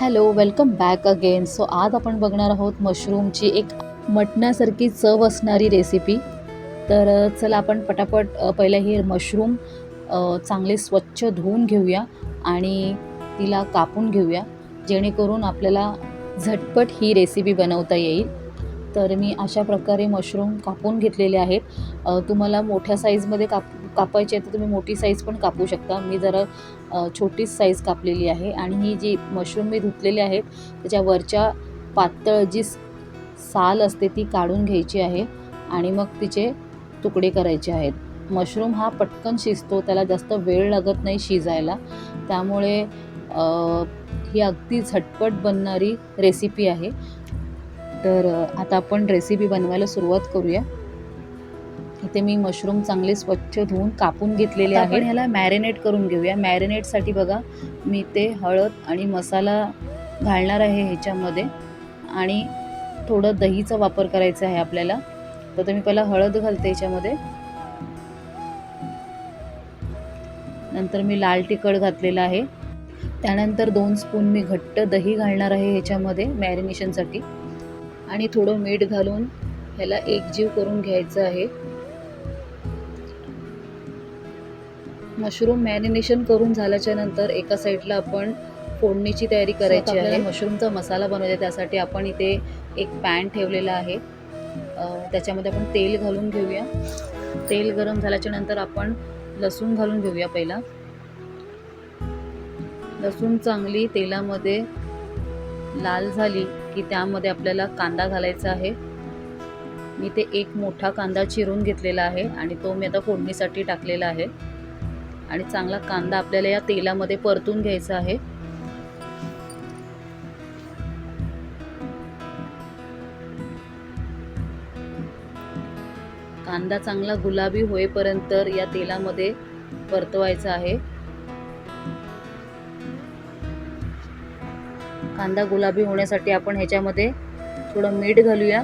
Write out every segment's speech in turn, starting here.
Hello welcome back again so आज आपण बघणार आहोत मशरूमची एक मटणासारखी चव असणारी रेसिपी तर चला आपण पटापट अ, पहिलं हे मशरूम चांगले स्वच्छ धुवून घेऊया आणि तिला कापून घेऊया. जेणेकरून आपल्याला झटपट ही रेसिपी बनवता येईल. तर मी अशा प्रकारे मशरूम कापून घेतलेले आहेत. तुम्हाला मोठ्या साईजमध्ये काप कापायचे आहे तर तुम्ही मोठी साईज पण कापू शकता. मी जरा छोटीच साईज कापलेली आहे आणि ही जी मशरूम मी धुतलेली आहेत त्याच्या वरच्या पातळ जी साल असते ती काढून घ्यायची आहे आणि मग तिचे तुकडे करायचे आहेत. मशरूम हा पटकन शिजतो त्याला जास्त वेळ लागत नाही शिजायला. त्यामुळे ही अगदी झटपट बनणारी रेसिपी आहे. तर आता आपण रेसिपी बनवायला सुरुवात करूया. इथे मी मशरूम चांगले स्वच्छ धुवून कापून घेतलेले आता आहे आपण ह्याला मॅरिनेट करून घेऊया. मॅरिनेटसाठी बघा मी ते हळद आणि मसाला घालणार आहे ह्याच्यामध्ये. आणि थोडं दहीचा वापर करायचा आहे आपल्याला. तर मी पहिला हळद घालते ह्याच्यामध्ये. नंतर मी लाल तिखट घातलेलं आहे. त्यानंतर दोन स्पून मी घट्ट दही घालणार आहे ह्याच्यामध्ये मॅरिनेशनसाठी आणि थोडं मीठ घालून ह्याला एकजीव करून घ्यायचं आहे. मशरूम मॅरिनेशन करून झाल्याच्यानंतर एका साईडला आपण फोडणीची तयारी करायची आहे. मशरूमचा मसाला बनवायचा त्यासाठी आपण इथे एक पॅन ठेवलेला आहे. त्याच्यामध्ये आपण तेल घालून घेऊया. तेल गरम झाल्याच्यानंतर आपण लसूण घालून घेऊया पहिला. लसूण चांगली तेलामध्ये लाल झाली की त्यामध्ये आपल्याला कांदा घालायचा आहे. मी ते एक मोठा कांदा चिरून घेतलेला आहे आणि तो मी आता फोडणीसाठी टाकलेला आहे. आणि चांगला कांदा आपल्याला या तेलामध्ये परतून घ्यायचा आहे. कांदा चांगला गुलाबी होईपर्यंत या तेलामध्ये परतवायचा आहे. कांदा गुलाबी होण्यासाठी आपण ह्याच्यामध्ये थोडं मीठ घालूया.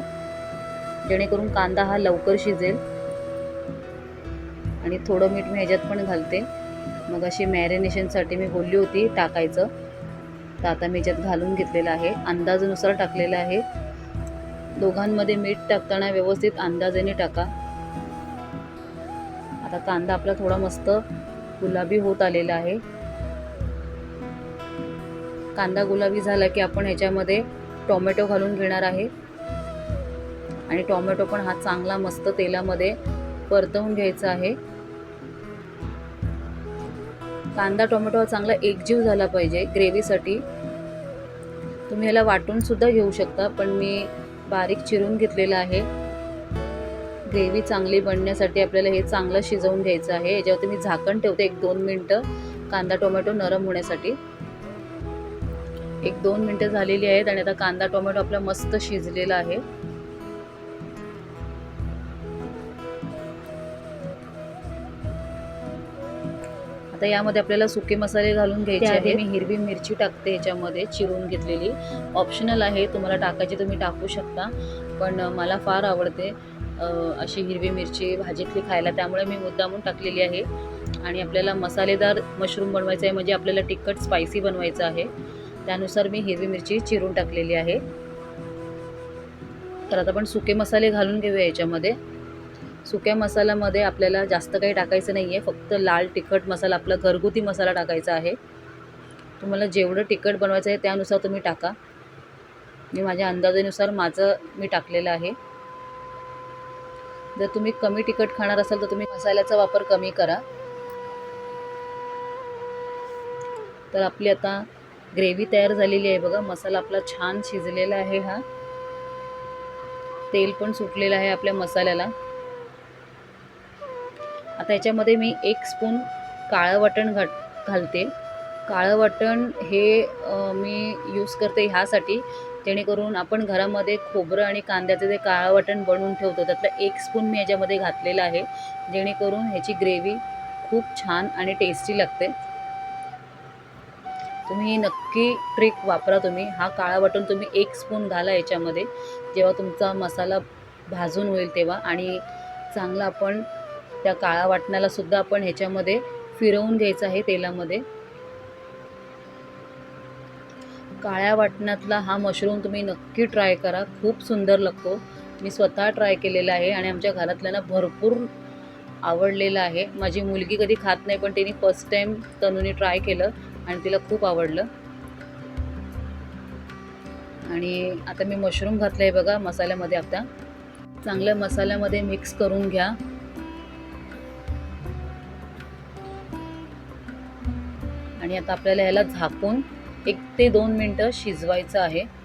जेणेकरून कांदा हा लवकर शिजेल. आणि थोडं मीठ मी ह्याच्यात पण घालते. मग अशी मॅरिनेशनसाठी मी बोलली होती टाकायचं. तर आता मी ह्याच्यात घालून घेतलेलं आहे. अंदाजानुसार टाकलेलं आहे. दोघांमध्ये मीठ टाकताना व्यवस्थित अंदाजाने टाका. आता कांदा आपला थोडा मस्त गुलाबी होत आलेला आहे. कांदा गुलाबी झाला की आपण ह्याच्यामध्ये टोमॅटो घालून घेणार आहे. आणि टोमॅटो पण हा चांगला मस्त तेलामध्ये परतवून घ्यायचा आहे. कांदा टोमॅटो हा चांगला एकजीव झाला पाहिजे ग्रेव्हीसाठी. तुम्ही ह्याला वाटून सुद्धा घेऊ शकता पण मी बारीक चिरून घेतलेलं आहे. ग्रेव्ही चांगली बनण्यासाठी आपल्याला हे चांगलं शिजवून घ्यायचं आहे. याच्यावरती मी झाकण ठेवते एक दोन मिनटं कांदा टोमॅटो नरम होण्यासाठी. एक दोन मिनटं झालेली आहेत आणि आता कांदा टोमॅटो आपला मस्त शिजलेला आहे. आता यामध्ये आपल्याला सुके मसाले घालून घ्यायचे आहे. मी हिरवी मिरची टाकते याच्यामध्ये चिरून घेतलेली. ऑप्शनल आहे तुम्हाला टाकायची तुम्ही टाकू शकता. पण मला फार आवडते अशी हिरवी मिरची भाजीतली खायला. त्यामुळे मी मुद्दामून टाकलेली आहे. आणि आपल्याला मसालेदार मशरूम बनवायचं आहे म्हणजे आपल्याला तिखट स्पायसी बनवायचं आहे. त्यानुसार मी हिरवी मिरची चिरून टाकलेली आहे. तर आता आपण सुके मसाले घालून घेऊया याच्यामध्ये. सुक्या मसाल्यामध्ये आपल्याला जास्त काही टाकायचं नाही आहे फक्त लाल तिखट मसाला आपला घरगुती मसाला टाकायचा आहे. तुम्हाला जेवढं तिखट बनवायचं आहे त्यानुसार तुम्ही टाका. मी माझ्या अंदाजानुसार माझं मी टाकलेलं आहे. जर तुम्ही कमी तिखट खाणार असाल तर तुम्ही मसाल्याचा वापर कमी करा. तर आपली आता ग्रेव्ही तयार झालेली आहे बघा. मसाला आपला छान शिजलेला आहे हा. तेल पण सुटलेलं आहे आपल्या मसाल्याला. आता याच्यामध्ये मी एक स्पून काळं वाटण घाट घालते. काळं वाटण हे मी यूज करते ह्यासाठी. जेणेकरून आपण घरामध्ये खोबरं आणि कांद्याचं जे काळं वाटण बनवून ठेवतो त्यातलं एक स्पून मी याच्यामध्ये घातलेलं आहे. जेणेकरून ह्याची ग्रेव्ही खूप छान आणि टेस्टी लागते. तुम्ही ही नक्की ट्रिक वापरा तुम्ही. हा काळा वाटण तुम्ही एक स्पून घाला याच्यामध्ये. जेव्हा तुमचा मसाला भाजून होईल तेव्हा. आणि चांगला आपण त्या काळा वाटणालासुद्धा आपण ह्याच्यामध्ये फिरवून घ्यायचं आहे तेलामध्ये. काळ्या वाटणातला हा मशरूम तुम्ही नक्की ट्राय करा. खूप सुंदर लागतो. मी स्वतः ट्राय केलेला आहे आणि आमच्या घरातल्यांना भरपूर आवडलेलं आहे. माझी मुलगी कधी खात नाही पण तिने फर्स्ट टाईम तनुने ट्राय केलं. आणि तिला खूप आवडलं. आणि आता मी मशरूम घातलं आहे बघा मसाल्यामध्ये आता. चांगल्या मसाल्यामध्ये मिक्स करून घ्या. आणि आता आपल्याला ह्याला झाकून एक ते दोन मिनटं शिजवायचं आहे.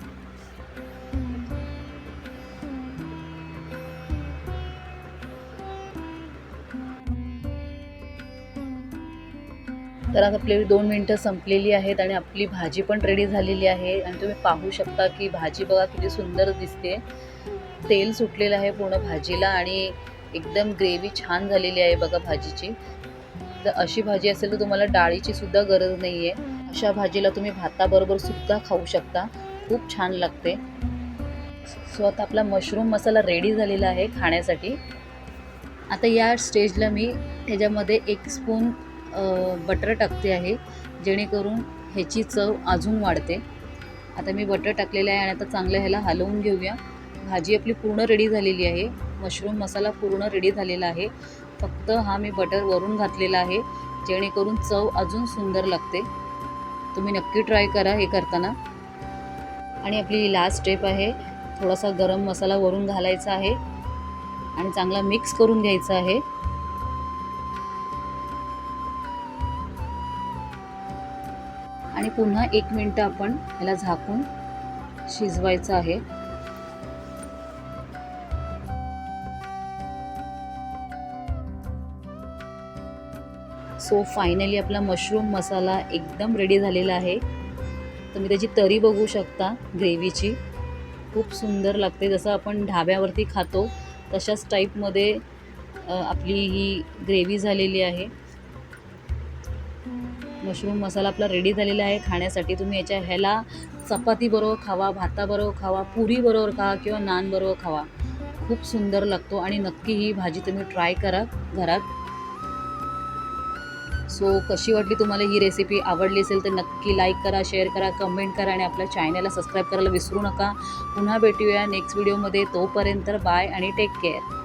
तर आता आपली दोन मिनटं संपलेली आहेत आणि आपली भाजी पण रेडी झालेली आहे. आणि तुम्ही पाहू शकता की भाजी बघा किती सुंदर दिसते. तेल सुटलेलं आहे पूर्ण भाजीला आणि एकदम ग्रेव्ही छान झालेली आहे बघा भाजीची. तर अशी भाजी असेल तर तुम्हाला डाळीची सुद्धा गरज नाही आहे अशा भाजीला तुम्ही भाताबरोबर सुद्धा खाऊ शकता. खूप छान लागते. सो आता आपला मशरूम मसाला रेडी झालेला आहे खाण्यासाठी. आता या स्टेजला मी ह्याच्यामध्ये एक स्पून बटर टाकते आहे जेणेकरून ह्याची चव अजून वाढते. आता मी बटर टाकलेलं आहे आणि आता चांगलं ह्याला हलवून घेऊया. भाजी आपली पूर्ण रेडी झालेली आहे. मशरूम मसाला पूर्ण रेडी झालेला आहे. फक्त हा मी बटर वरून घातलेला आहे जेणेकरून चव अजून सुंदर लागते. तुम्ही नक्की ट्राय करा हे करताना. आणि आपली लास्ट स्टेप आहे थोडासा गरम मसाला वरून घालायचा आहे. आणि चांगला मिक्स करून घ्यायचा आहे. आणि पुन्हा एक मिनटं आपण ह्याला झाकून शिजवायचं आहे. सो फायनली आपला मशरूम मसाला एकदम रेडी झालेला आहे. तुम्ही त्याची तरी बघू शकता ग्रेव्हीची. खूप सुंदर लागते. जसं आपण ढाब्यावरती खातो तशाच टाईपमध्ये आपली ही ग्रेव्ही झालेली आहे. मशरूम मसाला आपला रेडी झालेला आहे. खाण्यासाठी तुम्ही याच्या ह्याला चपातीबरोबर खावा भाताबरोबर खावा पुरीबरोबर खावा किंवा नानबरोबर खावा. खूप सुंदर लागतो आणि नक्की ही भाजी तुम्ही ट्राय करा घरात. सो कशी वाटली तुम्हाला ही रेसिपी आवडली असेल तर नक्की लाईक करा शेअर करा कमेंट करा आणि आपल्या चॅनलला सबस्क्राईब करायला विसरू नका. पुन्हा भेटूया नेक्स्ट व्हिडिओमध्ये तोपर्यंत बाय आणि टेक केअर